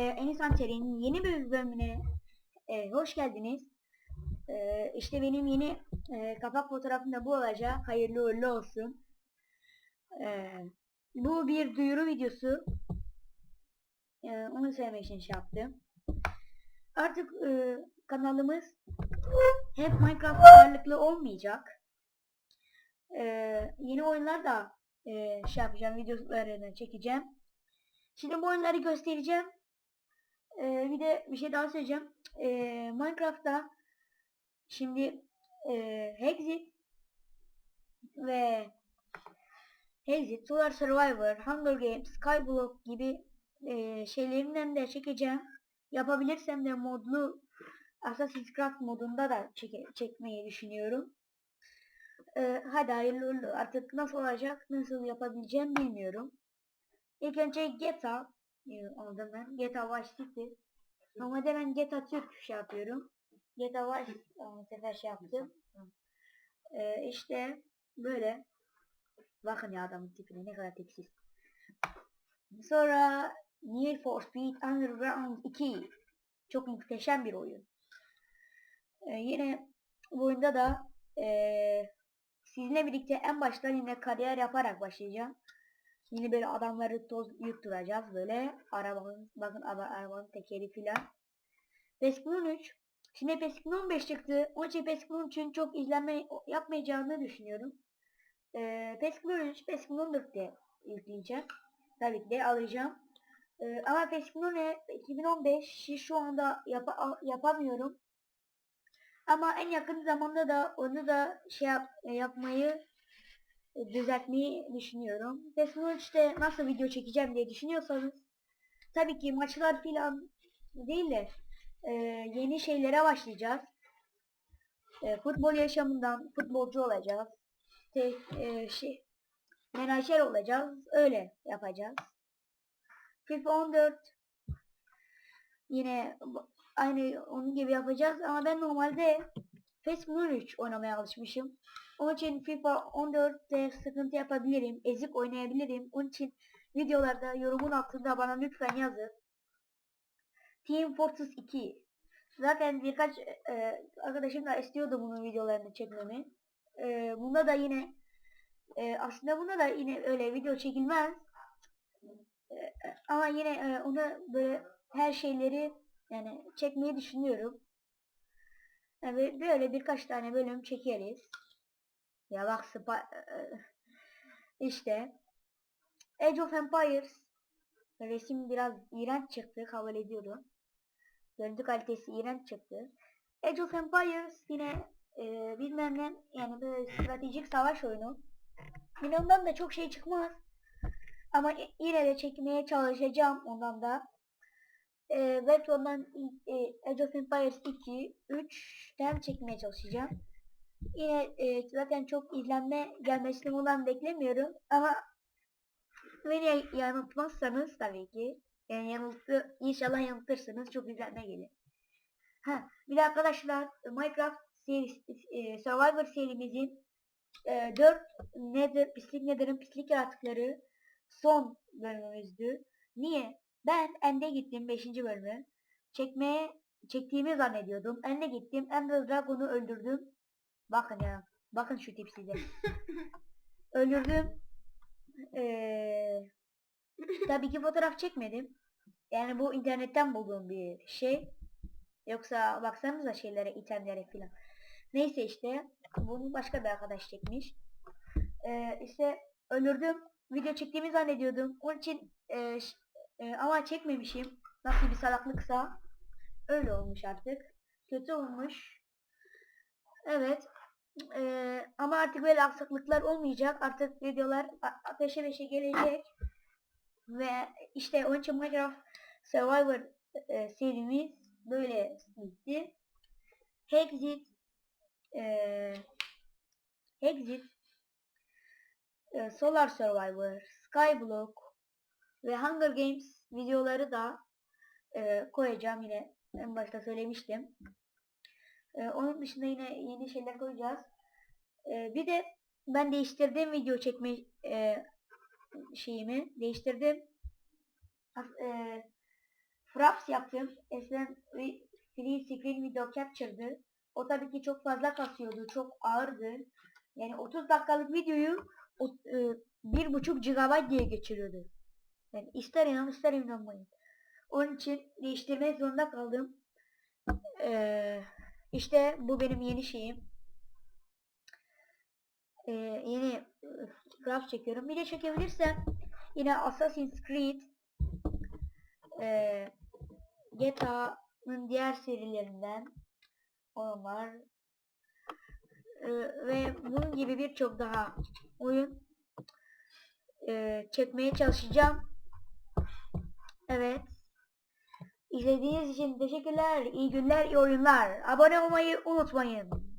Ee, Enis Anter'in yeni bir bölümüne e, hoş geldiniz. Ee, işte benim yeni e, kapak fotoğrafım da bu olacak. Hayırlı uğurlu olsun. Ee, bu bir duyuru videosu. Ee, onu söylemek için şey yaptım. Artık e, kanalımız hep Minecraft ağırlıklı olmayacak. Ee, yeni oyunlar da e, şey yapacağım, videolarını çekeceğim. Şimdi bu oyunları göstereceğim. Ee, bir de bir şey daha söyleyeceğim. Ee, Minecraft'ta şimdi e, Hexit ve Hexit, Solar Survivor, Hunger Games, Skyblock gibi e, şeylerinden de çekeceğim. Yapabilirsem de modlu Assassin's Creed modunda da çeke, çekmeyi düşünüyorum. Ee, hadi hayırlı uğurlu. Artık nasıl olacak, nasıl yapabileceğim bilmiyorum. İlk önce GTA e, aldım ben. GTA Vice City. Normalde ben GTA Türk şey yapıyorum. GTA Vice bu sefer şey yaptım. Ee, işte böyle. Bakın ya adamın tipine ne kadar tipsiz. Sonra Need for Speed Underground 2. Çok muhteşem bir oyun. Ee, yine bu oyunda da ee, sizinle birlikte en baştan yine kariyer yaparak başlayacağım. Yine böyle adamları toz yutturacağız böyle. Arabanın, bakın ara, arabanın tekeri filan. Peskun 13. Şimdi Peskun 15 çıktı. Onun için Peskun 13'ün çok izlenme yapmayacağını düşünüyorum. Ee, Peskun 13, Peskun 14'te yükleyeceğim. Tabii ki de alacağım. Ee, ama Peskun 2015'i şu anda yap yapamıyorum. Ama en yakın zamanda da onu da şey yap yapmayı düzeltmeyi düşünüyorum. 13'te nasıl video çekeceğim diye düşünüyorsanız tabii ki maçlar filan değil de e, yeni şeylere başlayacağız. E, futbol yaşamından futbolcu olacağız. Tek e, şey menajer olacağız. Öyle yapacağız. FIFA 14 yine aynı onun gibi yapacağız ama ben normalde PES 13 oynamaya alışmışım. Onun için FIFA 14'te sıkıntı yapabilirim. Ezik oynayabilirim. Onun için videolarda yorumun altında bana lütfen yazın. Team Fortress 2. Zaten birkaç e, arkadaşım da istiyordu bunun videolarını çekmemi. E, bunda da yine e, aslında bunda da yine öyle video çekilmez. E, ama yine e, ona böyle her şeyleri yani çekmeyi düşünüyorum. Yani böyle birkaç tane bölüm çekeriz. Ya bak spa işte Age of Empires resim biraz iğrenç çıktı kabul ediyorum. Görüntü kalitesi iğrenç çıktı. Age of Empires yine e, bilmem ne yani böyle stratejik savaş oyunu. Yine ondan da çok şey çıkmaz. Ama yine de çekmeye çalışacağım ondan da. E, belki ondan e, Age of Empires 2, 3'ten çekmeye çalışacağım. Yine e, zaten çok izlenme gelmesini olan beklemiyorum ama beni yanıltmazsanız tabii ki yani yanıltı inşallah yanıltırsınız çok izlenme gelir. Ha bir de arkadaşlar Minecraft serisi, e, Survivor serimizin e, 4 Nether pislik Nether'ın pislik yaratıkları son bölümümüzdü. Niye? Ben Ende gittim 5. bölümü. Çekmeye çektiğimi zannediyordum. Ende gittim. Ender Dragon'u öldürdüm. Bakın ya. Bakın şu tipsize. Öldürdüm. Ee, tabii ki fotoğraf çekmedim. Yani bu internetten bulduğum bir şey. Yoksa baksanıza şeylere, itemlere filan. Neyse işte. Bunu başka bir arkadaş çekmiş. Ee, işte öldürdüm. Video çektiğimi zannediyordum. Onun için e, e, ama çekmemişim. Nasıl bir salaklıksa. Öyle olmuş artık. Kötü olmuş. Evet. Ee, ama artık böyle aksaklıklar olmayacak. Artık videolar peşe peşe gelecek. Ve işte onun için Minecraft Survivor e, serimiz böyle bitti. Hexit e, Hexit e, Solar Survivor, Skyblock ve Hunger Games videoları da e, koyacağım yine en başta söylemiştim. Ee, onun dışında yine yeni şeyler koyacağız. Ee, bir de ben değiştirdim video çekme e, şeyimi. Değiştirdim. E, Fraps yaptım. Eskiden re- Free Screen Video Capture'dı. O tabii ki çok fazla kasıyordu. Çok ağırdı. Yani 30 dakikalık videoyu e, 1.5 GB diye geçiriyordu. Yani ister inan ister inanmayın. Onun için değiştirmek zorunda kaldım. Ee, işte bu benim yeni şeyim. Ee, yeni e, graf çekiyorum. Bir de çekebilirsem yine Assassin's Creed e, GTA'nın diğer serilerinden oyun var. Ee, ve bunun gibi birçok daha oyun e, çekmeye çalışacağım. Evet. İzlediğiniz için teşekkürler. İyi günler, iyi oyunlar. Abone olmayı unutmayın.